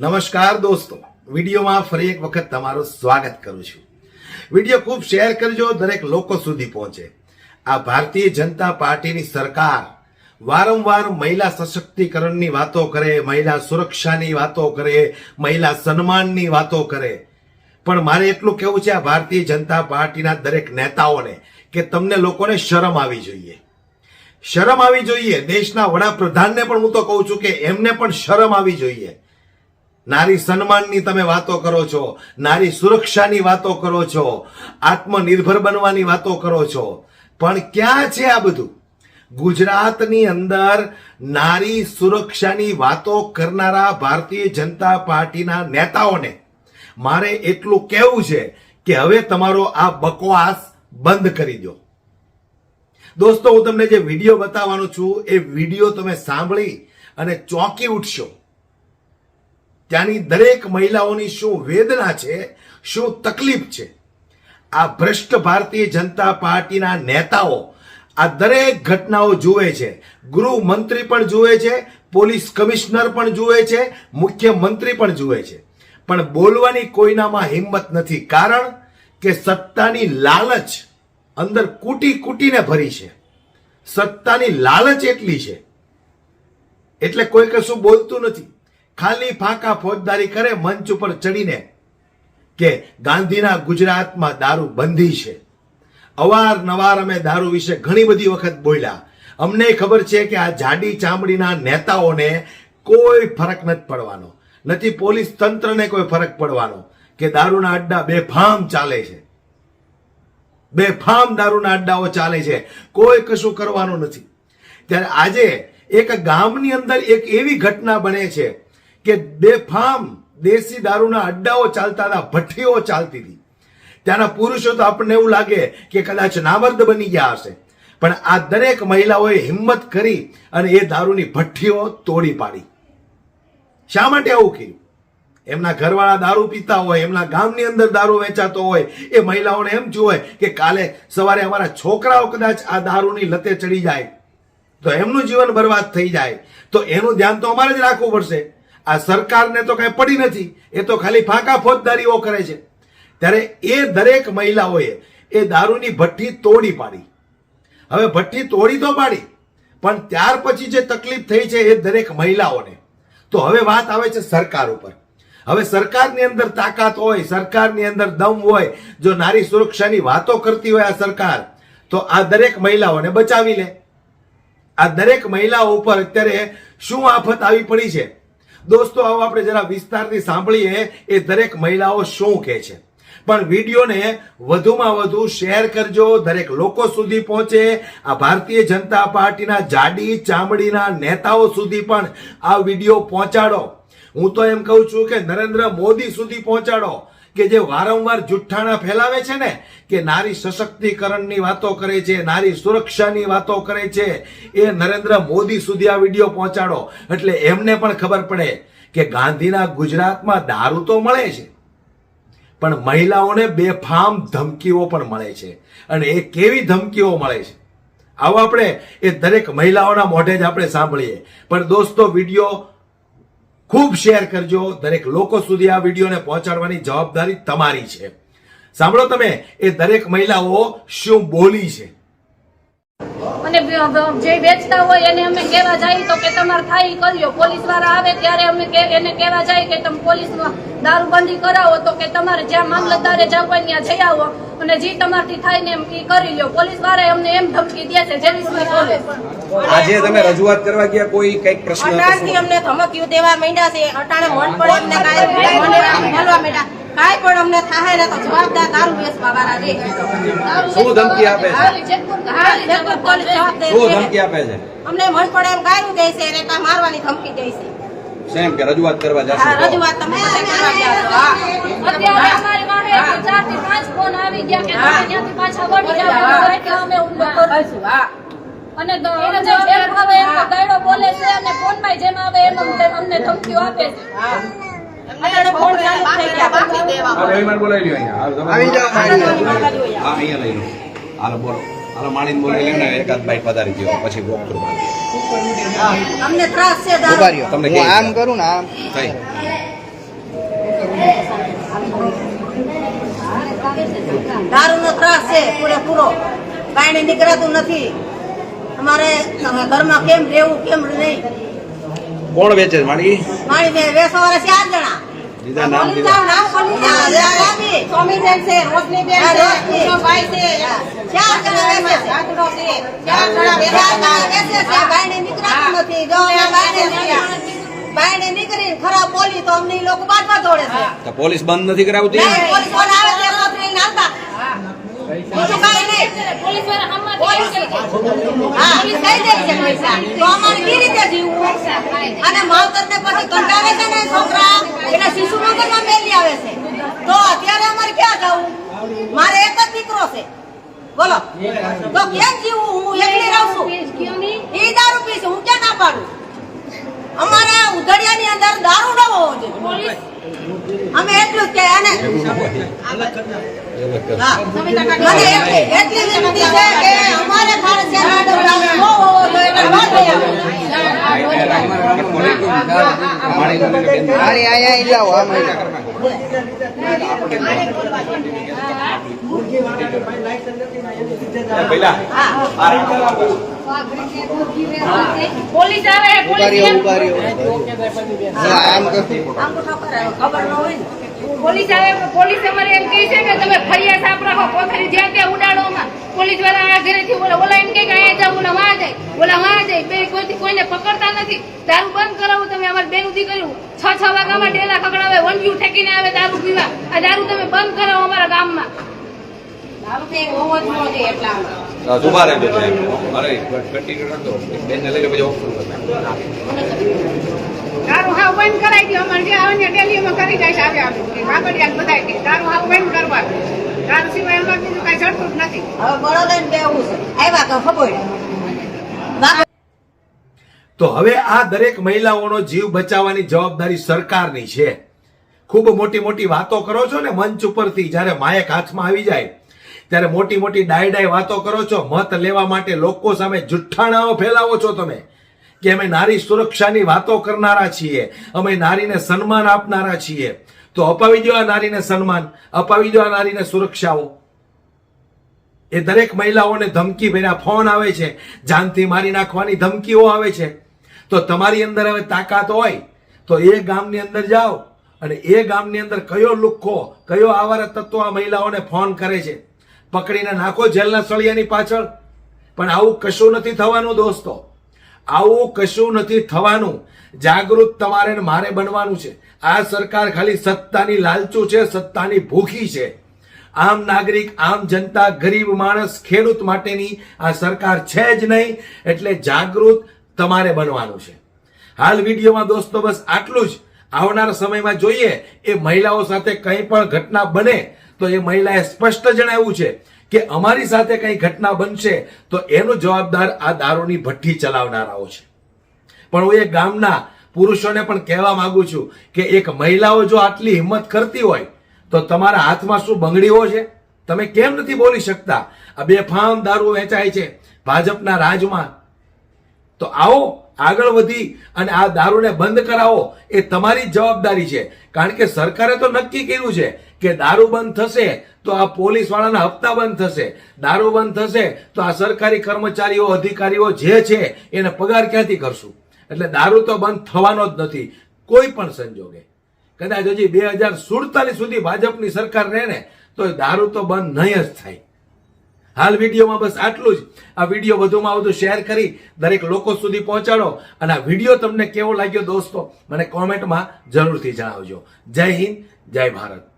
નમસ્કાર દોસ્તો. વિડીયોમાં ફરી એક વખત તમારું સ્વાગત કરું છું. વીડિયો ખૂબ શેર કરજો, દરેક લોકો સુધી પહોંચે. આ ભારતીય જનતા પાર્ટીની સરકાર વારંવાર મહિલા સશક્તિકરણની વાતો કરે, મહિલા સુરક્ષાની વાતો કરે, મહિલા સન્માનની વાતો કરે. પણ મારે એટલું કહેવું છે આ ભારતીય જનતા પાર્ટીના દરેક નેતાઓને કે તમને લોકોને શરમ આવી જોઈએ. શરમ આવી જોઈએ. દેશના વડાપ્રધાનને પણ હું તો કહું છું કે એમને પણ શરમ આવી જોઈએ. નારી સન્માનની તમે વાતો કરો છો, નારી સુરક્ષાની વાતો કરો છો, આત્મનિર્ભર બનવાની વાતો કરો છો. પણ ક્યાં છે આ બધું? ગુજરાતની અંદર નારી સુરક્ષાની વાતો કરનારા ભારતીય જનતા પાર્ટીના નેતાઓને મારે એટલું કહેવું છે કે હવે તમારો આ બકવાસ બંધ કરી દો. દોસ્તો, હું તમને જે વીડિયો બતાવવાનો છું, એ વીડિયો તમે સાંભળી અને ચોંકી ઉઠશો. ત્યાંની દરેક મહિલાઓની શું વેદના છે, શું તકલીફ છે? આ ભ્રષ્ટ ભારતીય જનતા પાર્ટીના નેતાઓ આ દરેક ઘટનાઓ જુએ છે. ગૃહમંત્રી પણ જુએ છે, પોલીસ કમિશનર પણ જુએ છે, મુખ્યમંત્રી પણ જુએ છે. પણ બોલવાની કોઈનામાં હિંમત નથી. કારણ કે સત્તાની લાલચ અંદર કૂટી કૂટીને ભરી છે. સત્તાની લાલચ એટલી છે. એટલે કોઈ કશું બોલતું નથી. ખાલી ફાંકા ફોજદારી કરે મંચ ઉપર ચડીને કે ગાંધીના ગુજરાતમાં દારૂ બંધી છે. અવારનવાર અમે દારૂ વિશે ઘણી બધી વખત બોલ્યા. અમને ખબર છે કે આ જાડી ચામડીના નેતાઓને કોઈ ફરક નથી પડવાનો. નથી પોલીસ તંત્રને કોઈ ફરક પડવાનો કે દારૂના અડ્ડા બેફામ ચાલે છે. બેફામ દારૂના અડ્ડાઓ ચાલે છે. કોઈ કશું કરવાનું નથી. ત્યારે આજે એક ગામની અંદર એક એવી ઘટના બને છે કે બેફામ દેશી દારૂના અડ્ડાઓ ચાલતા હતા ભઠ્ઠીઓ ચાલતી હતી. ત્યાંના પુરુષો તો આપણને એવું લાગે કે કદાચ નામર્દ બની ગયા હશે. પણ આ દરેક મહિલાઓએ હિંમત કરી અને એ દારૂની ભઠ્ઠીઓ તોડી પાડી. શા માટે આવું કર્યું? એમના ઘરવાળા દારૂ પીતા હોય, એમના ગામની અંદર દારૂ વેચાતો હોય, એ મહિલાઓને એમ જોવે કે કાલે સવારે અમારા છોકરાઓ કદાચ આ દારૂની લતે ચડી જાય, તો એમનું જીવન બરબાદ થઈ જાય. તો એનું ધ્યાન તો અમારે જ રાખવું પડશે. આ સરકારને તો કાંઈ પડી નથી. એ તો ખાલી ફાંકા ફોજદારીઓ કરે છે. ત્યારે એ દરેક મહિલાઓએ એ દારૂની ભઠ્ઠી તોડી પાડી. હવે ભઠ્ઠી તોડી તો પાડી, પણ ત્યાર પછી જે તકલીફ થઈ છે એ દરેક મહિલાઓને. તો હવે વાત આવે છે સરકાર ઉપર. હવે સરકારની અંદર તાકાત હોય, સરકારની અંદર દમ હોય, જો નારી સુરક્ષાની વાતો કરતી હોય આ સરકાર, તો આ દરેક મહિલાઓને બચાવી લે. આ દરેક મહિલાઓ ઉપર અત્યારે શું આફત આવી પડી છે? દોસ્તો, આવો આપણે જરા વિસ્તારથી સાંભળીએ એ દરેક મહિલાઓ શું કહે છે. પણ વિડીયોને વધુમાં વધુ શેર કરજો. દરેક લોકો સુધી પહોંચે. આ ભારતીય જનતા પાર્ટીના જાડી ચામડીના નેતાઓ સુધી પણ આ વીડિયો પહોંચાડો. હું તો એમ કહું છું કે નરેન્દ્ર મોદી સુધી પહોંચાડો. કે જે વારંવાર જુઠ્ઠાણા ફેલાવે છે ને, કે નારી સશક્તિકરણની વાતો કરે છે, નારી સુરક્ષાની વાતો કરે છે, એ નરેન્દ્ર મોદી સુધી આ વીડિયો પહોંચાડો. એટલે એમને પણ ખબર પડે કે ગાંધીના ગુજરાતમાં દારૂ તો મળે છે, પણ મહિલાઓને બેફામ ધમકીઓ પણ મળે છે. અને એ કેવી ધમકીઓ મળે છે? આવો આપણે એ દરેક મહિલાઓના મોઢે જ આપણે સાંભળીએ. પણ દોસ્તો, વીડિયો ખૂબ શેર કરજો. દરેક લોકો સુધી આ વિડીયોને પહોંચાડવાની જવાબદારી તમારી છે. સાંભળો તમે, એ દરેક મહિલાઓ શું બોલી છે? અને જે વેચતા હોય એને અમે કહેવા જાય તો કે તમારે થાય કરજો. પોલીસવાળા આવે ત્યારે અમે એને કહેવા જાય કે તમે પોલીસ દારૂબંધી કરાવો તો કે તમારે જ્યાં મામલતદારે જાવ હોય ત્યાં જઈ આવો અને જે તમારથી થાય ને એમ ઈ કરી લો પોલીસવાળા અમને એમ ધમકી દે છે જેવી આજે તમે રજૂઆત કરવા ગયા કોઈ કંઈક પ્રશ્ન? અમને ધમકીઓ દેવા માંડ્યા છે. અટાણે મન પડે અમને કાયમ. મન મળવા માંડ્યા. કાંઈ પણ અમને થાય ને તો જવાબદાર દારૂ વેચવા વાળા રે શું ધમકી આપે છે? શું ધમકી આપે છે? અમને મન પડે એમ ગાયું દે છે કાંઈ મારવાની ધમકી દે છે. સેમ કે રજૂઆત કરવા જશે? રજૂઆત તમે કરવા ગયા અત્યારે અમારી પાસે ચારથી પાંચ ફોન આવી ગયા કે તમે ત્યાંથી પાછા વળી જાવ કે અમે ઊંધો. કરીશું હા. અને અમને જેમ આવે એમ ગાયડો બોલે છે અને ફોનમાં જેમ આવે એમ અમને અમને ધમકીઓ આપે છે. હા અટાણે ફોન ચાલુ થઈ ગયા બાકી દેવા હા રવિમાન બોલાવી લ્યો અહીંયા. હાલો, બોલો. હા અહીંયા લઈ લો. હાલો બોલો. હાલો માળીને બોલાવી લ્યો ને એકાદ બાઈક વધારી દો પછી વોક થ્રુ અમને ત્રાસ છે દારૂ. તમને કે આમ કરું ને આમ. થઈ. દારૂનો ત્રાસ છે પૂરેપૂરો. કાંઈ નીકળાતું નથી. અમારે ઘરમાં કેમ રહેવું કેમ નહીં. કોણ વેચે છે? ચાર જણા. દીધા નામ દીધા. સ્વામીબેન છે રોશનીબેન છે કૃષ્ણભાઈ છે. ચાર જણા વેચે છે. ચાર જણા વેચે છે. બાયણે નીકળાતું નથી. જો બાયણે બાયણે નીકળીને ખરાબ બોલી તો અમને લોકો બાજવા દોડે છે. તો પોલીસ બંધ નથી કરાવતી? પોલીસવાળા આવે છે એમાં લઈને આવતા બીજું કાંઈ નહીં પોલીસવાળા હમણાં કેવું છે કે કયો દારૂ પીશે, હું ક્યાં ના પાડું? અમારે ઉધડિયાની અંદર દારૂ ન અમે એટલું જ કે, અને હા એટલી વિનંતી છે કે અમારે ખાલી શેરાડો દારૂ ન હોવો જોઈએ એટલે બહાર લઈ આવો. પેલા પોલીસ આવે પોલીસ કેમ? અંગૂઠો કરાયો, ખબર ન હોય ને. પોલીસ આવે પોલીસ અમારે એમ કહે છે કે તમે ફરિયાદ રાખો કોથળી જ્યાં ત્યાં ઉડાડોમાં પોલીસવાળા આ ઘરેથી બોલા ઓલા એમ કે અહીંયા જાવ ઓલા વાં જાય ઓલા વાં જાય. બે કોઈથી કોઈને પકડતા નથી. દારૂ બંધ કરાવો તમે અમારી ઉધી કર્યું છ છ વાગ્યામાં ડેલા ખકડાવે વંડિયું ઠેકીને આવે દારૂ પીવા. આ દારૂ તમે બંધ કરાવો અમારા ગામમાં. દારૂ તો હોવો જ ન જોઈએ એટલામાં. ઊભા રહેજો અરે કન્ટિન્યુ રાખો બેનને લઈ લો પછી ઓફ દારૂ હાવ બંધ કરાવી દો અમારે જે અન્ય ડેલીમાં કરી જાય છે આવે. આવે બધા કે દારૂ હાવ બંધ કરવા. દારૂ સિવાય અમારે બીજું કાંઈ ચડતું જ નથી. હવે બળો લઈને બેહવું છે. આવ્યા તો ખબર. તો હવે આ દરેક મહિલાઓનો જીવ બચાવવાની જવાબદારી સરકારની છે. ખૂબ મોટી મોટી વાતો કરો છો ને મંચ ઉપરથી જ્યારે માયક હાથમાં આવી જાય ત્યારે મોટી મોટી ડાય ડાય વાતો કરો છો મત લેવા માટે લોકો સામે જુઠ્ઠાણાઓ ફેલાવો છો તમે કે અમે નારી સુરક્ષાની વાતો કરનારા છીએ અમે નારીને સન્માન આપનારા છીએ. તો અપાવી દો આ નારીને સન્માન, અપાવી દો આ નારીને સુરક્ષાઓ. એ દરેક મહિલાઓને ધમકી ભર્યા, ફોન આવે છે, જાનથી મારી નાખવાની ધમકીઓ આવે છે. તો તમારી અંદર હવે તાકાત હોય, તો એ ગામની અંદર જાઓ અને એ ગામની અંદર કયો લુખ્ખો કયો આવારા તત્વો આ મહિલાઓને ફોન કરે છે. પકડીને નાખો જેલના સળિયાની પાછળ. પણ આવું કશું નથી થવાનું દોસ્તો. આવું કશું નથી થવાનું. જાગૃત તમારે મારે બનવાનું છે. આ સરકાર ખાલી સત્તાની લાલચુ છે, સત્તાની ભૂખી છે. આમ નાગરિક, આમ જનતા, ગરીબ માણસ, ખેડૂત માટેની આ સરકાર છે જ નહીં, એટલે જાગૃત તમારે બનવાનું છે. હાલ વિડીયોમાં દોસ્તો બસ આટલું જ. આવનાર સમયમાં જોઈએ, એ મહિલાઓ સાથે કંઈ પણ ઘટના બને, તો એ મહિલાએ સ્પષ્ટ જણાવ્યું છે કે અમારી સાથે કંઈ ઘટના બનશે, તો એનો જવાબદાર આ દારૂની ભઠ્ઠી ચલાવનારાઓ છે. પણ હું એ ગામના પુરુષોને પણ કહેવા માંગુ છું કે એક મહિલાઓ જો આટલી હિંમત કરતી હોય, તો તમારા હાથમાં શું બંગડીઓ છે? તમે કેમ નથી બોલી શકતા? આ બેફામ દારૂ વેચાય છે ભાજપના રાજમાં. તો આવો, આગળ વધી અને આ દારૂને બંધ કરાવો, એ તમારી જવાબદારી છે. કારણ કે સરકારે તો નક્કી કર્યું છે કે દારૂ બંધ થશે તો આ પોલીસ વાળાના હપ્તા બંધ થશે. દારૂ બંધ થશે તો આ સરકારી કર્મચારીઓ, અધિકારીઓ જે છે એને પગાર ક્યાંથી કરશું? એટલે દારૂ તો બંધ થવાનો જ નથી. કોઈ પણ સંજોગે. કદાચ હજી બે હજાર સુડતાલીસ સુધી ભાજપની સરકાર રહે ને, તો દારૂ તો બંધ નહીં જ થાય. હાલ વિડીયોમાં બસ આટલું જ. આ વીડિયો વધુમાં વધુ શેર કરી દરેક લોકો સુધી પહોંચાડો. અને આ વીડિયો તમને કેવો લાગ્યો દોસ્તો, મને કોમેન્ટમાં જરૂરથી જણાવજો. જય હિન્દ, જય ભારત.